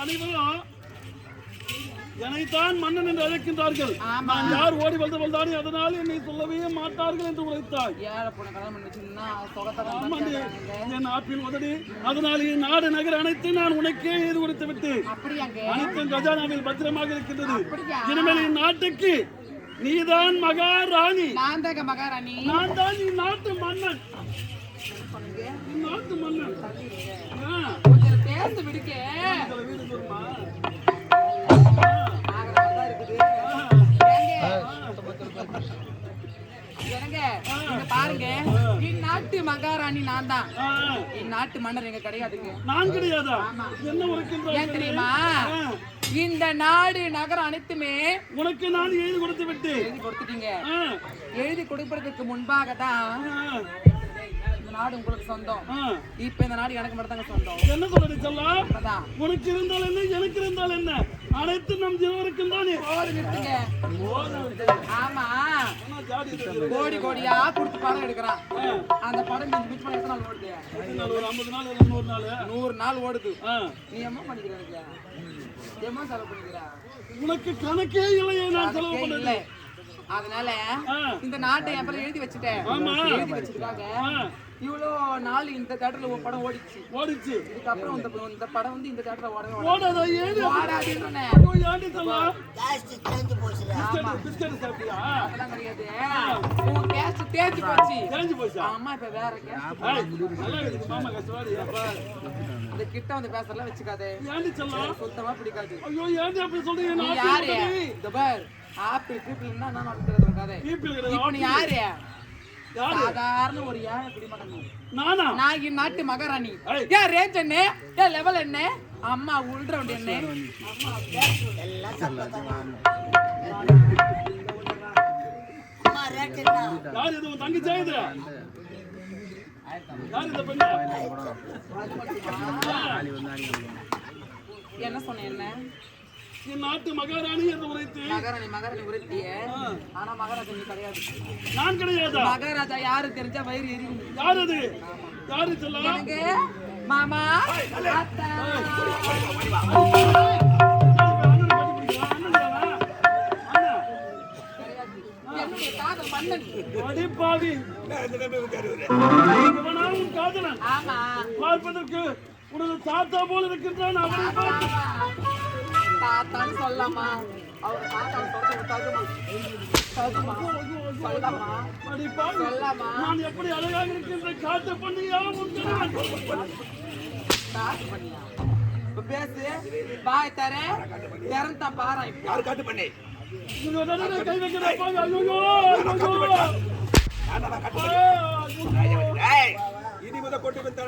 அனைவரும் என்னைத்தான் மன்னன் என்று அழைக்கின்றார்கள். நான் யார் ஓடி வந்து வந்தானே அதனால் என்னை சொல்லவே மாட்டார்கள் என்று உரைத்தாய் என் நாட்டின் உதடி அதனால் என் நாடு நகர் அனைத்து நான் உனக்கே எழுதி கொடுத்து விட்டு அனைத்தும் கஜானாவில் பத்திரமாக இருக்கின்றது? இனிமேல் என் நாட்டுக்கு நீதான் மகாராணி. நான் தாங்க மகாராணி. நான் தான் நாட்டு மன்னன். பண்ணுங்க நீ நாட்டு மன்னன் இங்க பாருங்க. இந்நாட்டு மகாராணி நான் தான். இந்நாட்டு மன்னர் எங்க கிடையாதுங்க. நான் கிடையாதா? என்ன உரைக்கின்றாய்? ஏன் தெரியுமா? இந்த நாடு நகரம் அனைத்துமே உனக்கு நான் எழுதி கொடுத்து விட்டு எழுதி கொடுத்துட்டீங்க. எழுதி கொடுப்பதற்கு முன்பாக தான் நாடு உங்களுக்கு சொந்தம். இப்ப இந்த நாடு எனக்கு மட்டும் தாங்க சொந்தம். என்ன சொல்றது அதான். உனக்கு இருந்தால் என்ன எனக்கு இருந்தால் என்ன? அனைத்து நம் ஜீவருக்கும் தானே ஆமா. கோடி கோடியா கொடுத்து படம் எடுக்கிறான். அந்த படம் மிஞ்சி பண்ண எத்தனை நாள் ஓடுது? ஒரு ஐம்பது நாள் நூறு நாள்? நூறு நாள் ஓடுது. நீ எம்மா பண்ணிக்கிற எனக்கு எம்மா செலவு பண்ணிக்கிற? உனக்கு கணக்கே இல்லையே நான் செலவு இல்லை. அதனால. இந்த நாட்டை என் எழுதி வச்சுட்டேன். எழுதி வச்சிருக்காங்க இவ்வளோ நாள் இந்த தேட்டர்ல ஒரு படம் ஓடிச்சு. ஓடிச்சு. இதுக்கப்புறம் இந்த இந்த படம் வந்து இந்த தேட்டர்ல ஓடவே ஓடாது. ஏடி ஓடாதுன்னு ஏன்டி செல்லம் ஆமா. பிஸ்கட் சாப்பிட்டியா? அதெல்லாம் கிடையாது. உன் கேஸ்ட் தேஞ்சு போச்சு. தேஞ்சு போச்சா? அம்மா இப்ப வேற கேஸ்ட் நல்லா இருக்குது மாமா கஷ்டவாடி இந்த கிட்ட வந்து பேசறலாம் வச்சுக்காதே. ஏன்டி செல்லம் சுத்தமா பிடிக்காது. ஐயோ ஏன்டி அப்படி சொல்றீங்க? நான் யாரு? இந்த பார் ஆப்பிள் பீப்பிள்னா என்ன நடக்கிறது கதை யாரு யாரு? சாதாரண ஒரு ஏழை குடிமகன். நீ. நானா? நான் இந்நாட்டு நாட்டு மகாராணி. ஏன் ரேஞ்ச் என்ன? ஏன் லெவல் என்ன? அம்மா உள்ரவுண்ட் என்ன? அம்மா யார் இது? உன் தங்கச்சியா இது? யார் இந்த பெண்ணு? என்ன சொன்ன என்ன? என் நாட்டு மகாராணி என்று உரைத்து மகாராணி மகாராணி உருட்டிய ஆனா மகாராஜா நீ கிடையாது. நான் கிடையாதா? மகாராஜா யாரு தெரிஞ்சா வயிறு எரியும். யார் அது? யாரு எனக்கு மாமா அத்தா. அடிப்பாவி. இவனா உன் காதலன் பார்ப்பதற்கு உனது தாத்தா போல இருக்கின்றான் அவனை. பார்த்து தாத்தான்னு சொல்லலாமா அவர் தாத்தா சொல்றது தகுமா? தகுமா? சொல்லலாமா சொல்லலாமா நான் எப்படி அழகாக இருக்கின்ற காட்டு பண்ணியா பண்ணியா இப்ப பேசு. பாய் தர. திறந்தா பாரா யாரு காட்டு பண்ணி? கை வைக்கிற பாவி. ஐயோ ஐயோ ஏய் இனி முத கொண்டு வந்து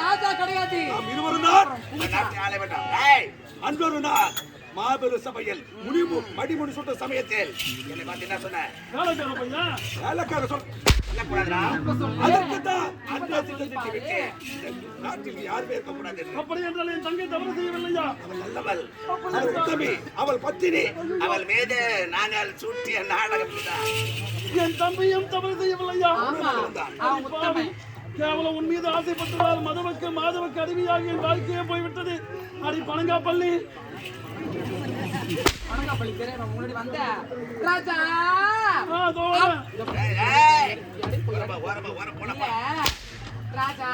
ராஜா கிடையாது. நாம் இருவரும் தான். நாட்டை ஆள வேண்டாம். ஏய். அன்றொரு நாள் மாபெரும் சபையில் முடிவு மடிமுடி சுட்ட சமயத்தில். என்னை பார்த்து என்ன சொன்ன? இந்த நாட்டில் யாருமே இருக்கக்கூடாது. அப்படி என்றால் என் தங்கை தவறு செய்யவில்லையா? அவள் நல்லவள். அவள் உத்தமி. அவள் பத்தினி. அவள் மீது நாங்கள் சூட்டிய நாடகம். என் தம்பியும் தவறு செய்யவில்லையா? கேவலம் உன் மீது ஆசைப்பட்டதால் மதவுக்கு மாதவுக்கு அடிமையாகி என் வாழ்க்கையே போய்விட்டது. அடி பணங்கா பள்ளி அனகாப்பள்ளி தெரியும் நான் முன்னாடி வந்த ராஜா! ராஜா!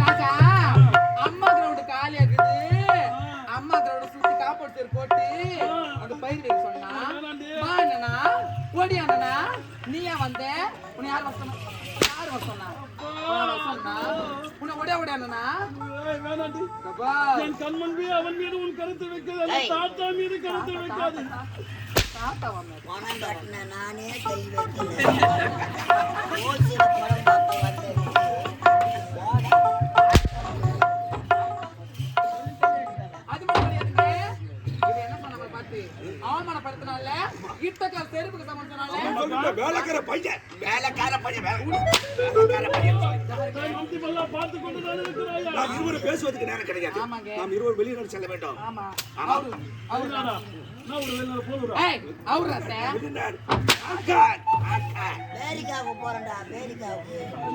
ராஜா! அம்மா கிரவுண்ட் காலியா இருக்குது அம்மா கிரவுண்ட் சுத்தி காப்போட் சேர் போட்டு அந்த பயிர் சொன்னா ஓடி அண்ணனா. நீ ஏன் வந்த? உன்னை யார் வர சொன்னா யார் வர சொன்னா சொன்னா உன்னை வேணாண்டி. இந்த பாரு. என் கண்மன் மீது அவன் மீது உன் கருத்து தாத்தா மீது வைக்காது. தாத்தா நானே கை வைக்கல. செருப்புக்கு சொல்லுங்க, வேலைக்கார பையன். வேலைக்கார பையன் வேலை- வேலைக்கார பையன். நாம் இருவரும் பேசுவதற்கு நேரம் கிடையாது. நாம் இருவரும் வெளிநாடு செல்ல வேண்டும். ஆமா.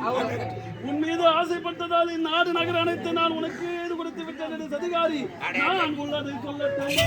அவரு உன் மீது ஆசைப்பட்டதால் இந்நாடு நகர் அனைத்து நான் உனக்கு கொடுத்து விட்டேன் என்று சதிகாரி நான் உள்ளதை சொல்லட்டும்.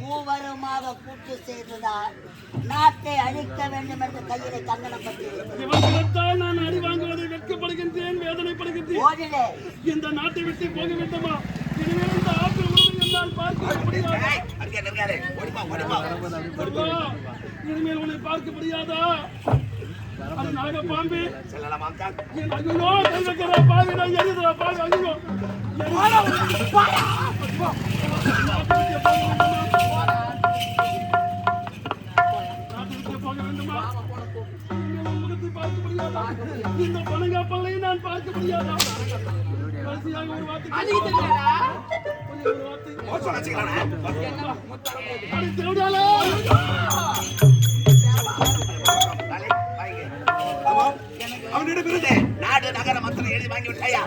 மூவருமாக கூட்டு செய்ததால் நாட்டை அழிக்க வேண்டும் என்று கையிலே கங்கணம் பற்றி நான் அடி வாங்குவதை வெட்கப்படுகின்றேன் வேதனைப்படுகின்றேன். இந்த நாட்டை விட்டு போக வேண்டுமா இனிமேல் இந்த ஆற்று என்னால் பார்க்க முடியாது? இனிமேல் உன்னை பார்க்க முடியாதா? அது நாக பாம்பு செல்லலாமா, அக்காள்? என் ஐயோ வைக்கிற பாவி நான் எரியுதுடா பாவி ஐயோ இந்த பணங்காப்பல்லை நான் பார்க்க முடியாதா கடைசியாக ஒரு வார்த்தை அது அவனிடம் இருந்து நாடு நகர மத்திரம் எழுதி வாங்கி விட்டாயா?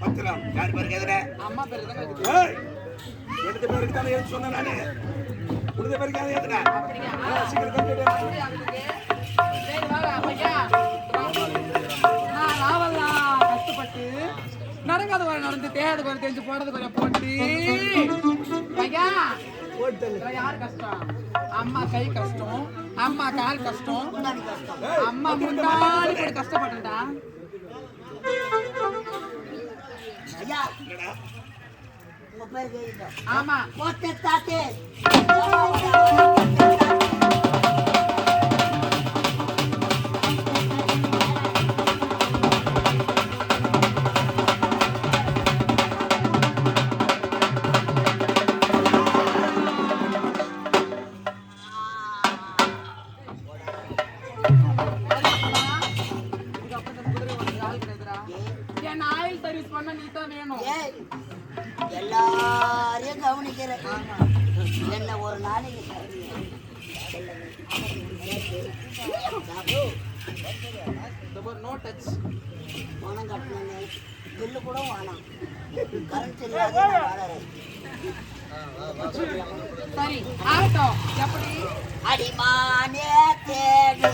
பத்திரம். யார் பேருக்கு எதிர அம்மா பேரு தான் இருக்கு ஏய் எடுத்த பேருக்கு தானே எழுதி சொன்னேன் நானு. உடுத பேருக்கு யாரும் கஷ்டப்பட்டு நடக்காத குறை நடந்து தேயாத குறை தெரிஞ்சு போடாத குறை போட்டு. ஐயா யாரு கஷ்டம்? அம்மா கை கஷ்டம். அம்மா கால் கஷ்டம். அம்மா முன்னாடி பேர் கேட்கும் ஆமா. நோ டச் பணம் கட்டணுங்க பில்லு கூட வேணாம் கரண்ட் இல்லாத சரி ஆகட்டும். எப்படி? அடிமானே தேடு.